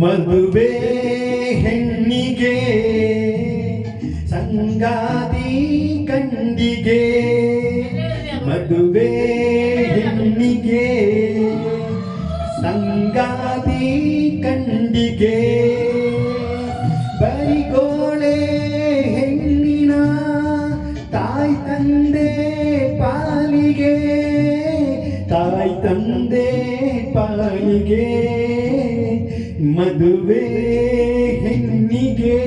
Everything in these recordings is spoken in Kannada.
ಮದುವೆ ಹೆಣ್ಣಿಗೆ, ಸಂಗಾತಿ ಕಂಡಿಗೆ ಮದುವೆ ಹೆಣ್ಣಿಗೆ, ಸಂಗಾತಿ ಕಂಡಿಗೆ ಬರಿಗೋಳೆ ಹೆಣ್ಣಿನ ತಾಯಿ ತಂದೆ ಪಾಲಿಗೆ, ತಾಯಿ ತಂದೆ ಪಾಲಿಗೆ. ಮದುವೆ ಹೆಣ್ಣಿಗೆ.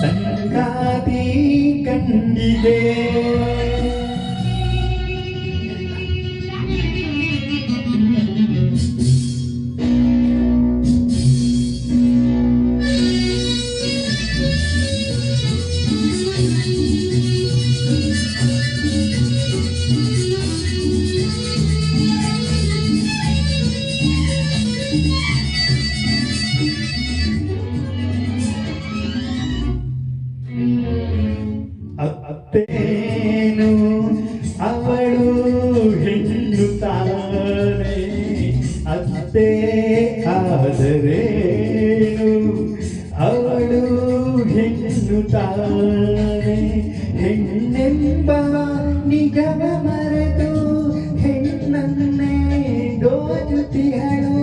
ಸಂಗಾತಿ ಕಂಡಿಗೆ ಅತ್ತೇನು ಅವಳು ಹೆಣ್ಣು ತಾನೆ, ಅತ್ತೆ ಆದರೇನು? ಅವಳು ಹೆಣ್ಣು ತಾನೆ, ಹೆಣ್ಣೆಂಬ ನಿಗಮ ಮರೆತು ಹೆಣ್ಣನ್ನೇ ದೋಚುತಿಹಳು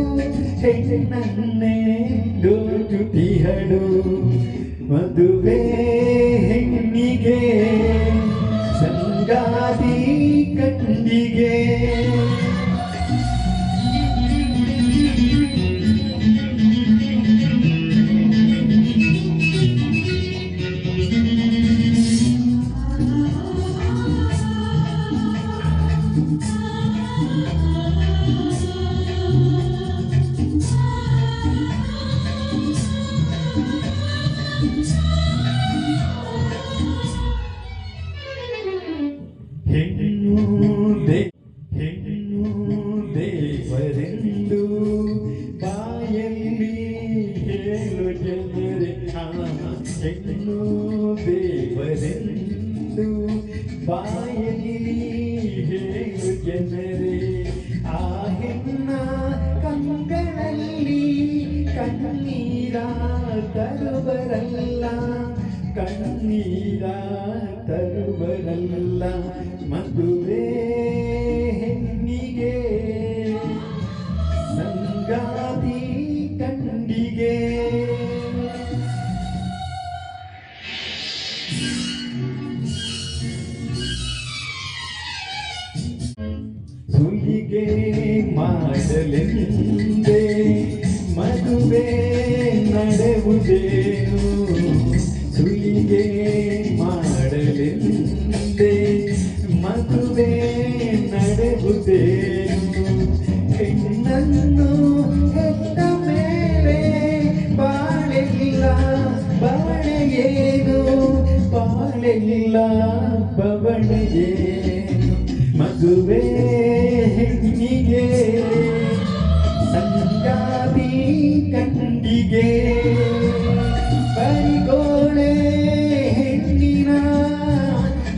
ಹೆಣ್ಣನ್ನೇ ದೋಚುತಿಹಳು ಮದುವೆ ಹೆಣ್ಣಿಗೆ ಹೆಣ್ಣು ದೇ ಹೆಣ್ಣು ದೇವರೆಂದು ಬಾಯಲ್ಲಿ ಹೇಳು ಜನರೇ ಆ, ಹೆಣ್ಣು ದೇವರೆಂದು ಬಾಯಲ್ಲಿ ಹೇಳು ಜನರೇ ಆ ಹೆಣ್ಣ ಕಂಗಳಲ್ಲಿ ಕಣ್ಣೀರ ತರುವರಲ್ಲ ಕಣ್ಣೀರ ತರುವರಲ್ಲ ಮದುವೆ ಹೆಣ್ಣಿಗೆ. ಸಂಗಾತಿ ಕಣ್ಣಿಗೆ. ಸುಲಿಗೆ ಮಾಡಲೆಂದೇ ಮದುವೆ ನಡೆಯುವುದೇನು ಬಾಳೆಲ್ಲ ಬವಣೆಯೇನು ಬಾಳೆಲ್ಲ ಬವಣೆಯೇನು ಮದುವೆ ಹೆಣ್ಣಿಗೆ, ಸಂಗಾತಿ ಕಂಡಿಗೆ ಬರಿಗೋಳೆ ಹೆಣ್ಣಿನ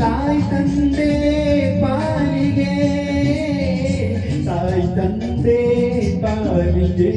ತಾಯಿ ತಂದೆ ಪಾಲಿಗೆ, ತಾಯಿ ತಂದೆ ಪಾಲಿಗೆ.